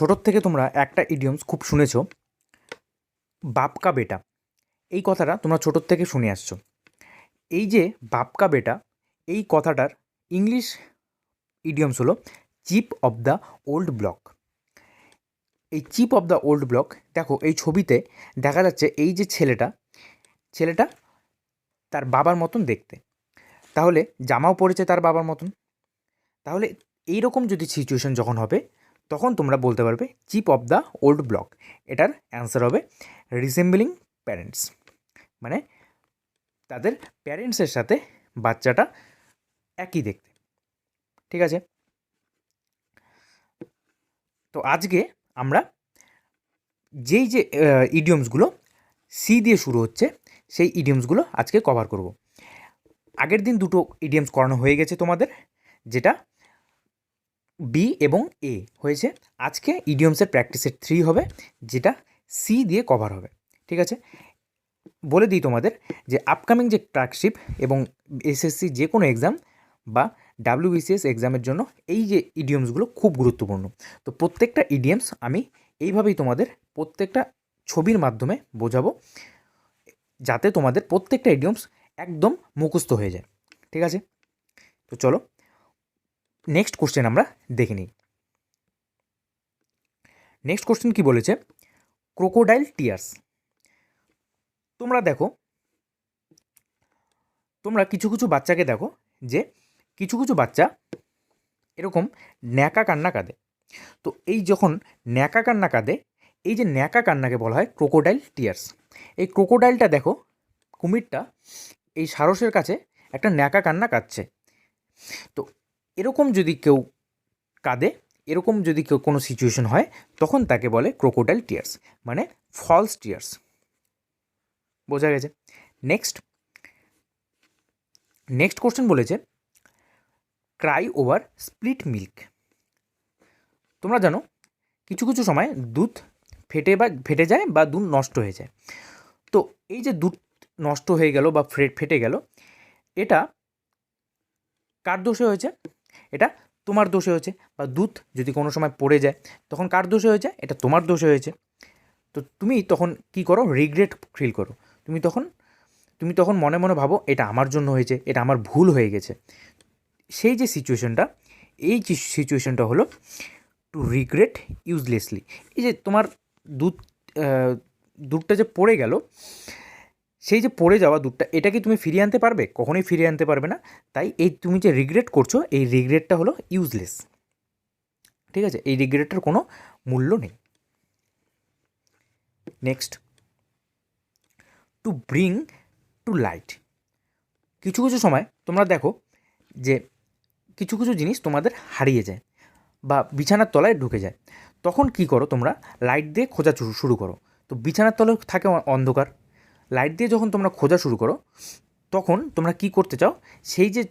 ছোটোর থেকে তোমরা একটা ইডিয়মস খুব শুনেছ। বাপকা বেটা। এই কথাটা তোমরা ছোটোর থেকে শুনে আসছো। এই যে বাপকা বেটা, এই কথাটার ইংলিশ ইডিয়মস হলো chip of the old block. এই chip of the old block, দেখো এই ছবিতে দেখা যাচ্ছে এই যে ছেলেটা ছেলেটা তার বাবার মতন দেখতে। তাহলে জামাও পড়েছে তার বাবার মতন। তাহলে এই রকম যদি সিচুয়েশন যখন হবে তখন তোমরা বলতে পারবে chip of the old block. এটার অ্যান্সার হবে রিসেম্বলিং প্যারেন্টস। মানে তাদের প্যারেন্টসের সাথে বাচ্চাটা একই দেখতে। ঠিক আছে? তো আজকে আমরা যেই যে ইডিয়মসগুলো সি দিয়ে শুরু হচ্ছে, সেই ইডিয়মসগুলো আজকে কভার করব। আগের দিন দুটো ইডিয়মস করানো হয়ে গেছে তোমাদের, যেটা বি এবং এ হয়েছে। আজকে ইডিয়মসের প্র্যাকটিসের থ্রি হবে, যেটা সি দিয়ে কভার হবে। ঠিক আছে? বলে দিই তোমাদের যে আপকামিং যে ক্লার্কশিপ এবং এসএসসি যে কোনো এক্সাম বা ডাব্লিউবিসিএস এক্সামের জন্য এই যে ইডিয়মসগুলো খুব গুরুত্বপূর্ণ। তো প্রত্যেকটা ইডিয়মস আমি এইভাবেই তোমাদের প্রত্যেকটা ছবির মাধ্যমে বোঝাবো, যাতে তোমাদের প্রত্যেকটা ইডিয়মস একদম মুখস্থ হয়ে যায়। ঠিক আছে? তো চলো নেক্সট কোশ্চেন আমরা দেখে নিই। নেক্সট কোশ্চেন কি বলেছে? ক্রোকোডাইল টিয়ার্স তোমরা দেখো, তোমরা কিছু কিছু বাচ্চাকে দেখো যে কিছু কিছু বাচ্চা এরকম ন্যাকা কান্না কাঁদে। তো এই যখন ন্যাকা কান্না কাঁদে, এই যে ন্যাকা কান্নাকে বলা হয় ক্রোকোডাইল টিয়ার্স এই ক্রোকোডাইলটা দেখো, কুমিরটা এই সারসের কাছে একটা ন্যাকা কান্না কাঁদছে। তো এরকম যদি কেউ কাঁদে, এরকম যদি কেউ কোনো সিচুয়েশন হয়, তখন তাকে বলে ক্রোকোডাইল টিয়ার্স মানে ফলস টিয়ার্স বোঝা গেছে? নেক্সট নেক্সট কোশ্চেন বলেছে ক্রাই ওভার স্প্লিট মিল্ক তোমরা জানো, কিছু কিছু সময় দুধ ফেটে বা, ফেটে যায় বা দুধ নষ্ট হয়ে যায়। তো এই যে দুধ নষ্ট হয়ে গেল বা ফেটে গেল, এটা কার দোষে হয়েছে? এটা তোমার দোষে হয়েছে বা দুধ যদি কোনো সময় পড়ে যায়, তখন কার দোষে হয়েছে? এটা তোমার দোষে হয়েছে। তো তুমি তখন কি করো? রিগ্রেট ফিল করো। তুমি তখন তুমি তখন মনে মনে ভাবো, এটা আমার জন্য হয়েছে, এটা আমার ভুল হয়ে গেছে। সেই যে সিচুয়েশনটা এই যে সিচুয়েশনটা হলো টু রিগ্রেট ইউজলেসলি এই যে তোমার দুধ দুধটা যে পড়ে গেল সেই যে পড়ে যাওয়া দুধটা, এটা কি তুমি ফিরিয়ে আনতে পারবে? কখনোই ফিরিয়ে আনতে পারবে না। তাই এই তুমি যে রিগ্রেট করছ, এই রিগ্রেটটা হলো ইউজলেস ঠিক আছে? এই রিগ্রেটটার কোনো মূল্য নেই। Next to bring to light কিছু কিছু সময় তোমরা দেখো যে কিছু কিছু জিনিস তোমাদের হারিয়ে যায় বা বিছানার তলায় ঢুকে যায়। তখন কি করো তোমরা? লাইট দিয়ে খোঁজা শুরু করো। তো বিছানার তলায় থাকে অন্ধকার। লাইট দিয়ে যখন তোমরা খোঁজা শুরু করো, তখন তোমরা কি করতে চাও? সেই যে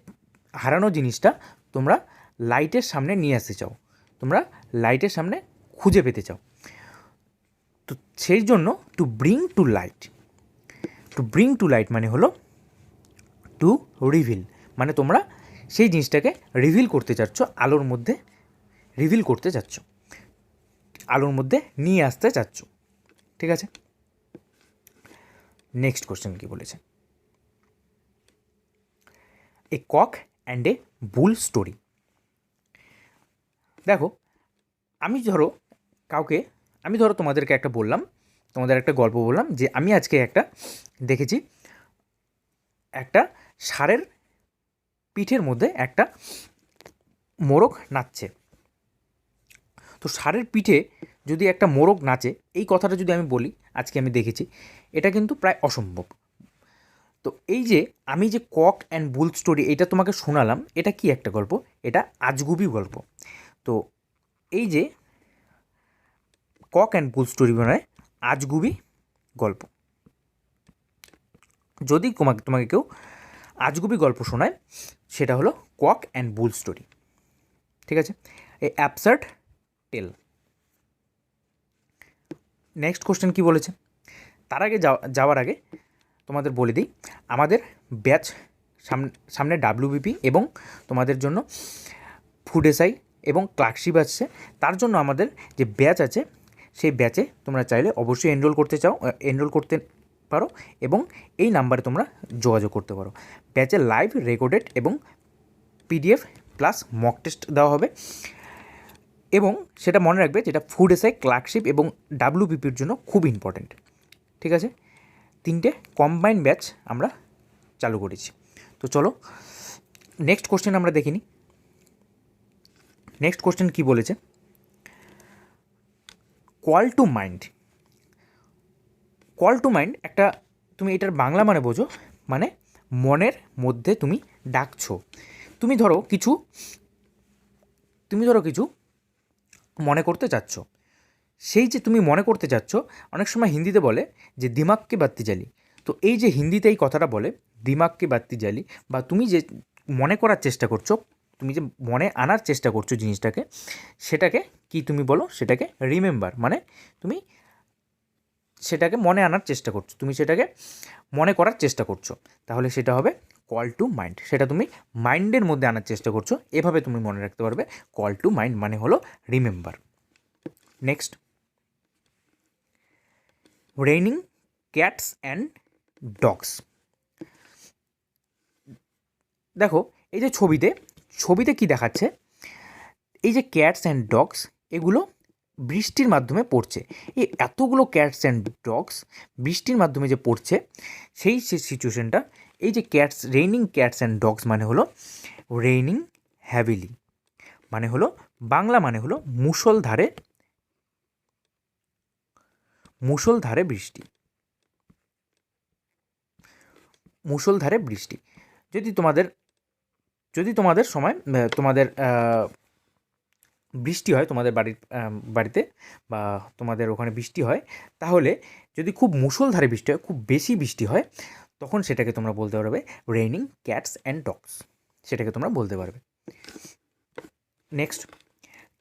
হারানো জিনিসটা তোমরা লাইটের সামনে নিয়ে আসতে চাও। তোমরা লাইটের সামনে খুঁজে পেতে চাও। তো সেই জন্য to bring to light to bring to light মানে হলো টু রিভিল মানে তোমরা সেই জিনিসটাকে রিভিল করতে চাচ্ছ, আলোর মধ্যে রিভিল করতে চাচ্ছ, আলোর মধ্যে নিয়ে আসতে চাচ্ছ। ঠিক আছে? নেক্সট কোশ্চেন কি বলেছে? A cock and a bull story. দেখো, আমি ধরো কাউকে, আমি ধরো তোমাদেরকে একটা বললাম, তোমাদের একটা গল্প বললাম যে আমি আজকে একটা দেখেছি, একটা ষাঁড়ের পিঠের মধ্যে একটা মোরগ নাচছে। তো ষাঁড়ের পিঠে যদি একটা মোরগ নাচে, এই কথাটা যদি আমি বলি আজকে আমি দেখেছি, এটা কিন্তু প্রায় অসম্ভব। তো এই যে আমি যে কক অ্যান্ড বুল স্টোরি এটা তোমাকে শোনালাম, এটা কি একটা গল্প? এটা আজগুবি গল্প। তো এই যে কক অ্যান্ড বুল স্টোরি মানে আজগুবি গল্প। যদি তোমাকে তোমাকে কেউ আজগুবি গল্প শোনায়, সেটা হলো কক অ্যান্ড বুল স্টোরি। ঠিক আছে? এই অ্যাপসার্ট টেল। নেক্সট কোশ্চেন কি বলেছে? তার আগে যাওয়ার আগে তোমাদের বলে দিই, আমাদের ব্যাচ সামনে সামনে ডাব্লিউবিপি এবং তোমাদের জন্য ফুড এসআই এবং ক্লার্কশিপ আছে তার জন্য আমাদের যে ব্যাচ আছে, সেই ব্যাচে তোমরা চাইলে অবশ্যই এনরোল করতে চাও এনরোল করতে পারো এবং এই নাম্বারে তোমরা যোগাযোগ করতে পারো। ব্যাচে লাইভ রেকর্ডেড এবং পিডিএফ প্লাস মক টেস্ট দেওয়া হবে। এবং সেটা মনে রাখবে যেটা ফুড এসআই ক্লার্কশিপ এবং ডাব্লিউবিপির জন্য খুব ইম্পর্ট্যান্ট ঠিক আছে? তিনটে কম্বাইন ব্যাচ আমরা চালু করেছি। তো চলো নেক্সট কোশ্চেন আমরা দেখিনি নেক্সট কোশ্চেন কি বলেছে? Call to mind call to mind একটা, তুমি এটার বাংলা মানে বোঝো মানে মনের মধ্যে তুমি ডাকছো। তুমি ধরো কিছু, তুমি ধরো কিছু মনে করতে চাচ্ছ। সেই যে তুমি মনে করতে চাচ্ছ, অনেক সময় হিন্দিতে বলে যে দিমাগকে বাত্তি জ্বালি। তো এই যে হিন্দিতে এই কথাটা বলে দিমাগকে বাত্তি জ্বালি, বা তুমি যে মনে করার চেষ্টা করছ, তুমি যে মনে আনার চেষ্টা করছ জিনিসটাকে, সেটাকে কি তুমি বলো? সেটাকে রিমেম্বার মানে তুমি সেটাকে মনে আনার চেষ্টা করছ। তুমি সেটাকে মনে করার চেষ্টা করছ। তাহলে সেটা হবে কল টু মাইন্ড সেটা তুমি মাইন্ডের মধ্যে আনার চেষ্টা করছ, এভাবে তুমি মনে রাখতে পারবে কল টু মাইন্ড মানে হলো remember next raining cats and dogs দেখো, এই যে ছবিতে ছবিতে কি দেখাচ্ছে? এই যে ক্যাটস অ্যান্ড ডগস এগুলো বৃষ্টির মাধ্যমে পড়ছে। এই এতগুলো ক্যাটস অ্যান্ড ডগস বৃষ্টির মাধ্যমে যে পড়ছে, সেই সিচুয়েশনটা এই যে cats raining cats and dogs মানে হলো রেইনিং হ্যাভিলি মানে হলো, বাংলা মানে হলো মুষলধারে মুষলধারে বৃষ্টি। মুষলধারে বৃষ্টি। যদি তোমাদের যদি তোমাদের সময় তোমাদের বৃষ্টি হয় তোমাদের বাড়ির বাড়িতে বা তোমাদের ওখানে বৃষ্টি হয়, তাহলে যদি খুব মুষলধারে বৃষ্টি হয়, খুব বেশি বৃষ্টি হয় তখন সেটাকে তোমরা বলতে পারবে রেইনিং ক্যাটস অ্যান্ড ডগস সেটাকে তোমরা বলতে পারবে। নেক্সট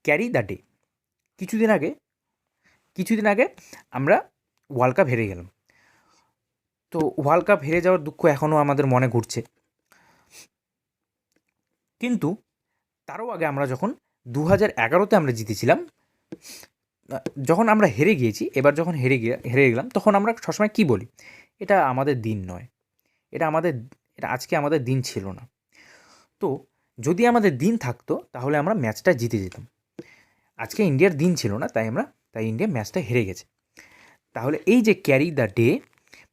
ক্যারি দ্য ডে কিছুদিন আগে কিছুদিন আগে আমরা ওয়ার্ল্ড কাপ হেরে গেলাম। তো ওয়ার্ল্ড কাপ হেরে যাওয়ার দুঃখ এখনও আমাদের মনে ঘুরছে। কিন্তু তারও আগে আমরা যখন দু হাজার এগারোতে আমরা জিতেছিলাম যখন আমরা হেরে গিয়েছি, এবার যখন হেরে গিয়ে, হেরে গেলাম, তখন আমরা সবসময় কী বলি? এটা আমাদের দিন নয়। এটা আমাদের, এটা আজকে আমাদের দিন ছিল না। তো যদি আমাদের দিন থাকতো, তাহলে আমরা ম্যাচটা জিতে যেতাম। আজকে ইন্ডিয়ার দিন ছিল না, তাই আমরা, তাই ইন্ডিয়া ম্যাচটা হেরে গেছে। তাহলে এই যে ক্যারি দ্য ডে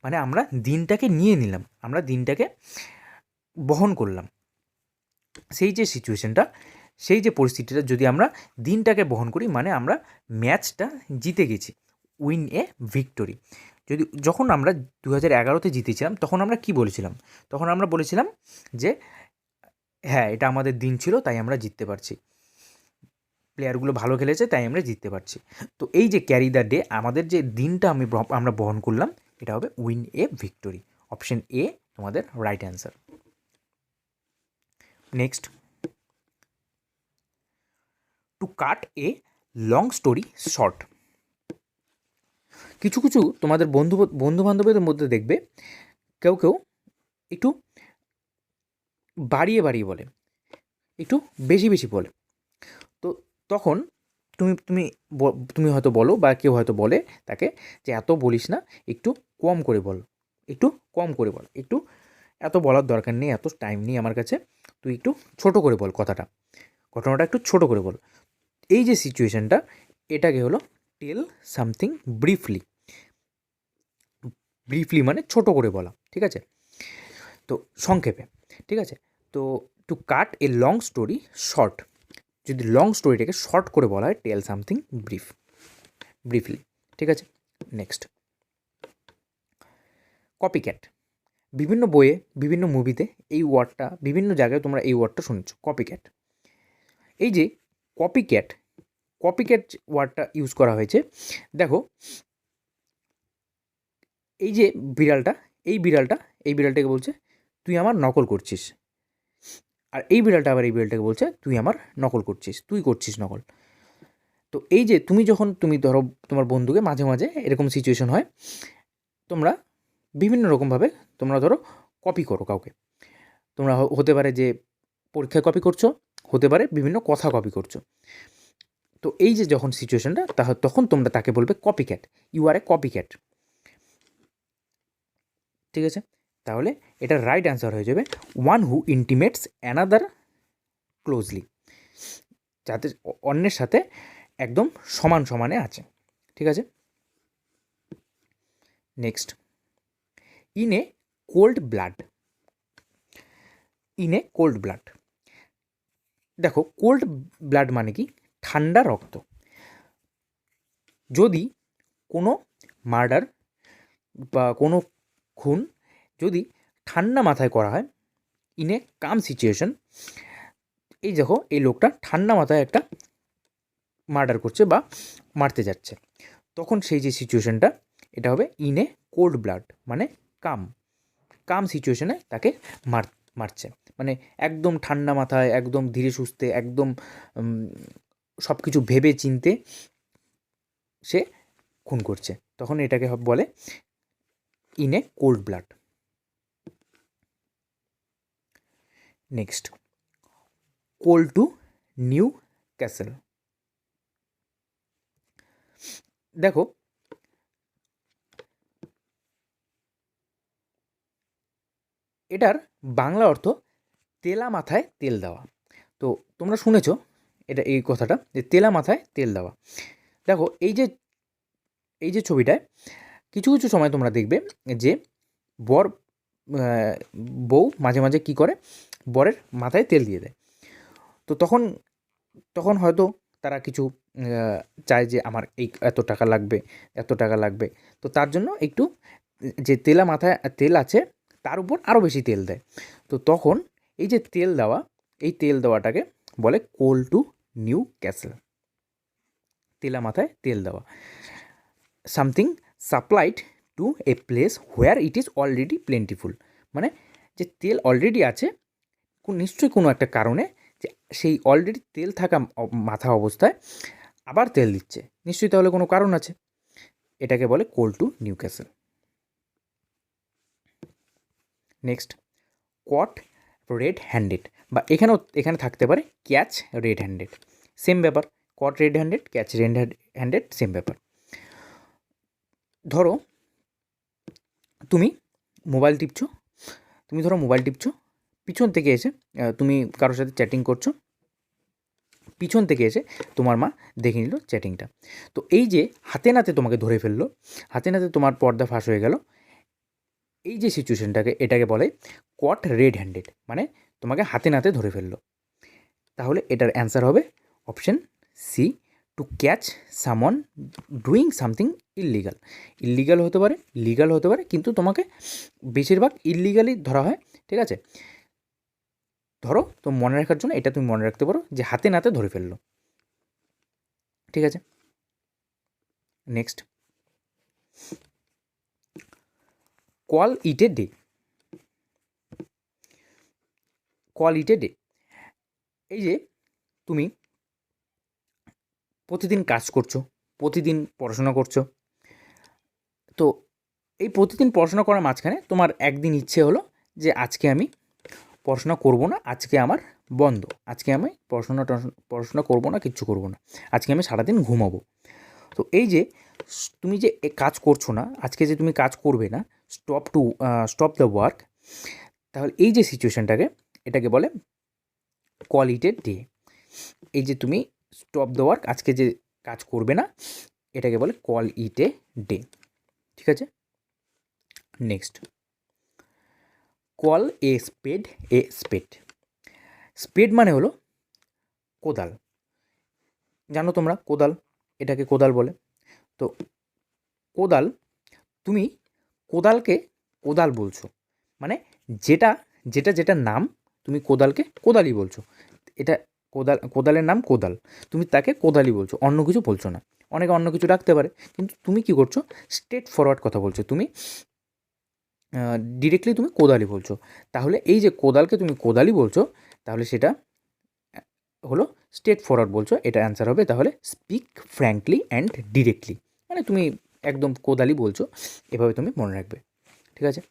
মানে আমরা দিনটাকে নিয়ে নিলাম, আমরা দিনটাকে বহন করলাম। সেই যে সিচুয়েশনটা সেই যে পরিস্থিতিটা যদি আমরা দিনটাকে বহন করি মানে আমরা ম্যাচটা জিতে গেছি উইন এ ভিক্টোরি যদি যখন আমরা দু হাজার এগারোতে জিতেছিলাম, তখন আমরা কি বলেছিলাম? তখন আমরা বলেছিলাম যে হ্যাঁ এটা আমাদের দিন ছিল, তাই আমরা জিততে পারছি। প্লেয়ারগুলো ভালো খেলেছে, তাই আমরা জিততে পারছি। তো এই যে ক্যারি দ্য ডে, আমাদের যে দিনটা আমি আমরা বহন করলাম, এটা হবে win a victory. Option A, তোমাদের right answer. Next. To cut a long story short. কিছু কিছু তোমাদের বন্ধু বন্ধু বান্ধবীদের মধ্যে দেখবে, কেউ কেউ একটু বাড়িয়ে বাড়িয়ে বলে, একটু বেশি বেশি বলে। তো তখন তুমি তুমি তুমি হয়তো বলো বা কেউ হয়তো বলে তাকে যে, এত বলিস না, একটু কম করে বল, একটু কম করে বল, একটু এত বলার দরকার নেই, এত টাইম নেই আমার কাছে, তুই একটু ছোট করে বল কথাটা, ঘটনাটা একটু ছোট করে বল। এই যে সিচুয়েশানটা এটাকে হলো টেল সামথিং ব্রিফলি ব্রিফলি মানে ছোট করে বলা, ঠিক আছে? তো সংক্ষেপে, ঠিক আছে? তো to cut a long story short যদি লং স্টোরিটাকে শর্ট করে বলা হয় টেল সামথিং ব্রিফ ব্রিফলি ঠিক আছে? নেক্সট কপি ক্যাট বিভিন্ন বইয়ে, বিভিন্ন মুভিতে এই ওয়ার্ডটা বিভিন্ন জায়গায় তোমরা এই ওয়ার্ডটা শুনেছ কপি ক্যাট এই যে কপি ক্যাট কপি ক্যাট ওয়ার্ডটা ইউজ করা হয়েছে, দেখো এই যে বিড়ালটা, এই বিড়ালটা, এই বিড়ালটাকে বলছে, তুই আমার নকল করছিস। আর এই বিড়ালটা আবার এই বিড়ালটাকে বলছে, তুই আমার নকল করছিস, তুই করছিস নকল। তো এই যে তুমি যখন, তুমি ধরো তোমার বন্ধুকে মাঝে মাঝে এরকম সিচুয়েশন হয়, তোমরা বিভিন্ন রকমভাবে তোমরা ধরো কপি করো কাউকে। তোমরা হতে পারে যে পরীক্ষায় কপি করছ, হতে পারে বিভিন্ন কথা কপি করছ। তো এই যে যখন সিচুয়েশনটা তখন তোমরা তাকে বলবে copy cat you are a copy cat ঠিক আছে? তাহলে এটা রাইট অ্যান্সার হয়ে যাবে one who intimates another closely যাতে অন্যের সাথে একদম সমান সমানে আছে, ঠিক আছে? Next in a cold blood in a cold blood দেখো কোল্ড ব্লাড মানে কি? ঠান্ডা রক্ত। যদি কোনো মার্ডার বা কোনো খুন যদি ঠান্ডা মাথায় করা হয় ইন এ কাম সিচুয়েশন এই দেখো, এই লোকটা ঠান্ডা মাথায় একটা মার্ডার করছে বা মারতে যাচ্ছে। তখন সেই যে সিচুয়েশনটা এটা হবে ইন এ কোল্ড ব্লাড মানে কাম কাম সিচুয়েশনে তাকে মার, মারছে। মানে একদম ঠান্ডা মাথায়, একদম ধীরে সুস্থে, একদম সব কিছু ভেবে চিনতে সে খুন করছে। তখন এটাকে বলে in a cold blood next coal to Newcastle দেখো এটার বাংলা অর্থ তেলা মাথায় তেল দেওয়া তো তোমরা শুনেছো এটা এই কথাটা যে তেলা মাথায় তেল দেওয়া দেখো এই যে এই যে ছবিটায় কিছু কিছু সময় তোমরা দেখবে যে বর বউ মাঝে মাঝে কি করে? বরের মাথায় তেল দিয়ে দেয়। তো তখন তখন হয়তো তারা কিছু চায় যে আমার এই এত টাকা লাগবে, এত টাকা লাগবে। তো তার জন্য একটু যে তেলা মাথায়, তেল আছে তার উপর আরও বেশি তেল দেয়। তো তখন এই যে তেল দেওয়া, এই তেল দেওয়াটাকে বলে কোল টু নিউ ক্যাসেল। তেলা মাথায় তেল দেওয়া। Something supplied to a place where it is already plentiful মানে যে তেল অলরেডি আছে নিশ্চয়ই কোনো একটা কারণে যে সেই অলরেডি তেল থাকা মাথা অবস্থায় আবার তেল দিচ্ছে। নিশ্চয়ই তাহলে কোনো কারণ আছে। এটাকে বলে coal to Newcastle next, caught red handed বা এখানেও, এখানে থাকতে পারে ক্যাচ রেড হ্যান্ডেড। সেম ব্যাপার, caught red handed, catch red handed, same ব্যাপার। ধরো, তুমি মোবাইল টিপছো, তুমি ধরো মোবাইল টিপছো, পিছন থেকে এসে তুমি কারোর সাথে চ্যাটিং করছ, পিছন থেকে এসে তোমার মা দেখে নিল চ্যাটিংটা তো এই যে হাতে নাতে তোমাকে ধরে ফেলল, হাতে নাতে তোমার পর্দা ফাঁস হয়ে গেল, এই যে সিচুয়েশনটাকে এটাকে বলে কট রেড হ্যান্ডেড মানে তোমাকে হাতে নাতে ধরে ফেলল। তাহলে এটার অ্যান্সার হবে option C to catch someone doing something illegal illegal হতে পারে লিগাল হতে পারে, কিন্তু তোমাকে বেশিরভাগ ইললিগালি ধরা হয়, ঠিক আছে? ধরো, তো মনে রাখার জন্য এটা তুমি মনে রাখতে পারো যে হাতে নাতে ধরে ফেলল। ঠিক আছে? Next call it day call it day এই যে তুমি প্রতিদিন কাজ করছ, প্রতিদিন পড়াশোনা করছ তো এই প্রতিদিন পড়াশোনা করার মাঝখানে তোমার একদিন ইচ্ছে হলো যে আজকে আমি পড়াশোনা করব না, আজকে আমার বন্ধ। আজকে আমি পড়াশোনা পড়াশোনা করব না, কিচ্ছু করব না। আজকে আমি সারাদিন ঘুমাবো। তো এই যে তুমি যে কাজ করছ না, আজকে যে তুমি কাজ করবে না stop to stop the work তাহলে এই যে সিচুয়েশনটাকে এটাকে বলে কোয়ালিটেড ডে এই যে তুমি স্টপ দ্য ওয়ার্ক আজকে যে কাজ করবে না, এটাকে বলে কল ইট এ ডে ঠিক আছে? নেক্সট কল এ স্পেড এ স্পেড স্পেড মানে হলো কোদাল। জানো তোমরা কোদাল? এটাকে কোদাল বলে। তো কোদাল, তুমি কোদালকে কোদাল বলছো। মানে যেটা যেটা যেটা নাম তুমি কোদালকে কোদালই বলছো। এটা কোদাল, কোদালের নাম কোদাল। তুমি তাকে কোদালই বলছো, অন্য কিছু বলছো না। অনেকে অন্য কিছু রাখতে পারে। কিন্তু তুমি কি করছ? স্ট্রেট ফরওয়ার্ড কথা বলছো। তুমি ডিরেক্টলি তুমি কোদালি বলছো। তাহলে এই যে কোদালকে তুমি কোদালি বলছো, তাহলে সেটা হলো স্ট্রেট ফরওয়ার্ড বলছো। এটা অ্যান্সার হবে তাহলে স্পিক ফ্র্যাঙ্কলি অ্যান্ড ডিরেক্টলি মানে তুমি একদম কোদালি বলছো, এভাবে তুমি মনে রাখবে। ঠিক আছে?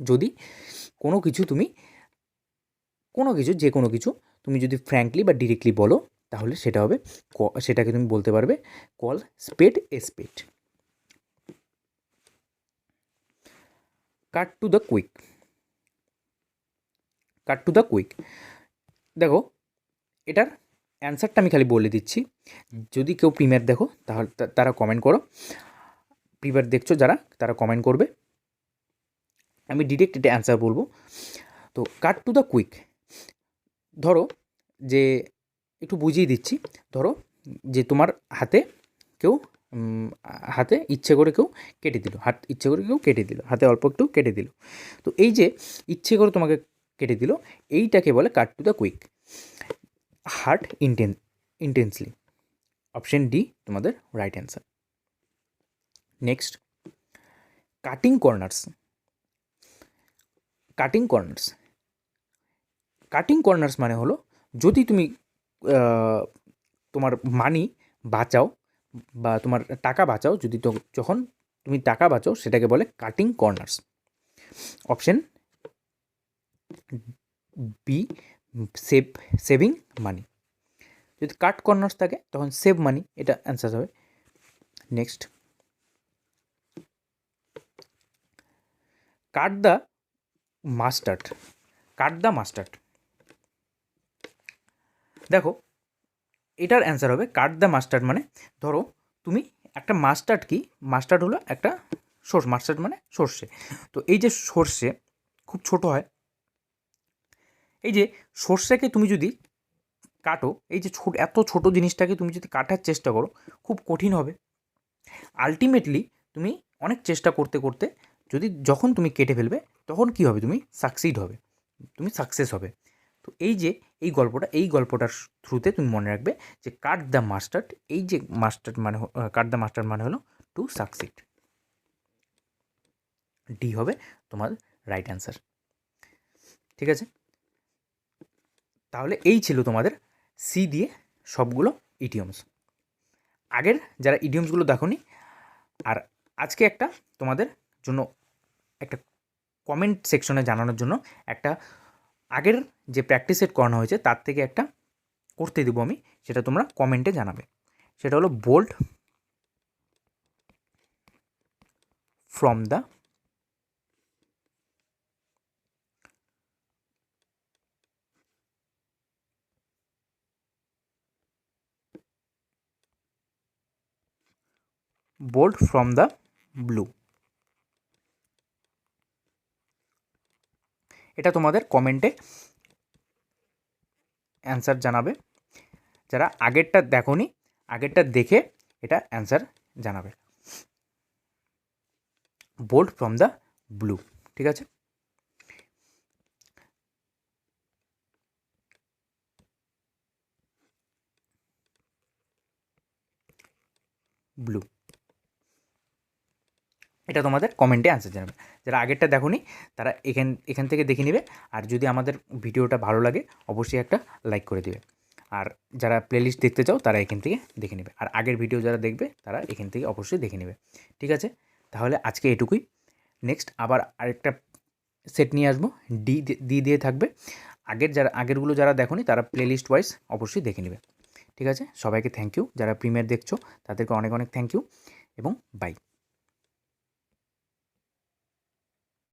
যদি কোনো কিছু তুমি, কোনো কিছু যে কোনো কিছু, তুমি যদি ফ্র্যাঙ্কলি বা ডিরেক্টলি বলো তাহলে সেটা হবে সেটাকে তুমি বলতে পারবে call spade a spade cut to the quick cut to the quick দেখো, এটার অ্যান্সারটা আমি খালি বলে দিচ্ছি। যদি কেউ প্রিমিয়ার দেখো, তাহলে তারা কমেন্ট করো। প্রিমিয়ার দেখছ যারা, তারা কমেন্ট করবে। আমি ডিরেক্ট এটা অ্যান্সার বলব। তো কাট টু দ্য কুইক ধরো যে একটু বুঝিয়ে দিচ্ছি। ধরো যে তোমার হাতে কেউ হাতে ইচ্ছে করে কেউ কেটে দিল, হাত ইচ্ছে করে কেউ কেটে দিল, হাতে অল্প একটু কেটে দিল। তো এই যে ইচ্ছে করে তোমাকে কেটে দিল, এইটাকে বলে cut to the quick hurt intent intensely option D তোমাদের right answer next cutting corners cutting corners cutting corners মানে হলো, যদি তুমি তোমার মানি বাঁচাও বা তোমার টাকা বাঁচাও যদি যখন তুমি টাকা বাঁচাও সেটাকে বলে cutting corners option B save saving money যদি কাট কর্নার্স থাকে, তখন সেভ মানি এটা অ্যান্সার হবে। Next cut the mustard cut the mustard দেখো, এটার অ্যান্সার হবে কাট দ্য মাস্টার্ড মানে ধরো তুমি একটা মাস্টার্ড কি? মাস্টার্ড হলো একটা সর্ষে মাস্টার্ড মানে সর্ষে। তো এই যে সর্ষে, খুব ছোট হয়। এই যে সর্ষেকে তুমি যদি কাটো, এই যে ছোট, এত ছোট জিনিসটাকে তুমি যদি কাটার চেষ্টা করো, খুব কঠিন হবে। আলটিমেটলি তুমি অনেক চেষ্টা করতে করতে, যদি যখন তুমি কেটে ফেলবে, তখন কি হবে? তুমি সাকসিড হবে। তুমি সাকসেস হবে। তো এই যে এই গল্পটা, এই গল্পটার থ্রুতে তুমি মনে রাখবে যে কাট দ্য মাস্টার্ড এই যে মাস্টার্ড মানে কাট দ্য মাস্টার্ড মানে হলো টু সাকসিড ডি হবে তোমার রাইট অ্যান্সার ঠিক আছে? তাহলে এই ছিল তোমাদের সি দিয়ে সবগুলো ইডিয়মস আগের যারা ইডিয়মসগুলো দেখোনি, আর আজকে একটা তোমাদের জন্য একটা কমেন্ট সেকশনে জানানোর জন্য একটা আগের যে প্র্যাকটিস সেট করানো হয়েছে, তার থেকে একটা করতে দেবো আমি, সেটা তোমরা কমেন্টে জানাবে। সেটা হলো bold from the bold from the blue এটা তোমাদের কমেন্টে অ্যান্সার জানাবে। যারা আগেরটা দেখোনি, আগেরটা দেখে এটা অ্যান্সার জানাবে। বোল্ড ফ্রম দ্য ব্লু, ঠিক আছে? ব্লু। এটা তোমাদের কমেন্টে অ্যান্সার জানাবে। যারা আগেরটা দেখোনি, তারা এখান এখান থেকে দেখে নেবে। আর যদি আমাদের ভিডিওটা ভালো লাগে, অবশ্যই একটা লাইক করে দিবে। আর যারা প্লেলিস্ট দেখতে চাও, তারা এখান থেকে দেখে নেবে। আর আগের ভিডিও যারা দেখবে, তারা এখান থেকে অবশ্যই দেখে নেবে। ঠিক আছে? তাহলে আজকে এটুকুই। নেক্সট আবার আরেকটা সেট নিয়ে আসব। ডি ডি দিয়ে থাকবে। আগের যারা, আগেরগুলো যারা দেখোনি, তারা প্লেলিস্ট ওয়াইজ অবশ্যই দেখে নেবে। ঠিক আছে? সবাইকে থ্যাংক ইউ যারা প্রিমিয়ার দেখছ, তাদেরকে অনেক অনেক থ্যাংক ইউ এবং বাই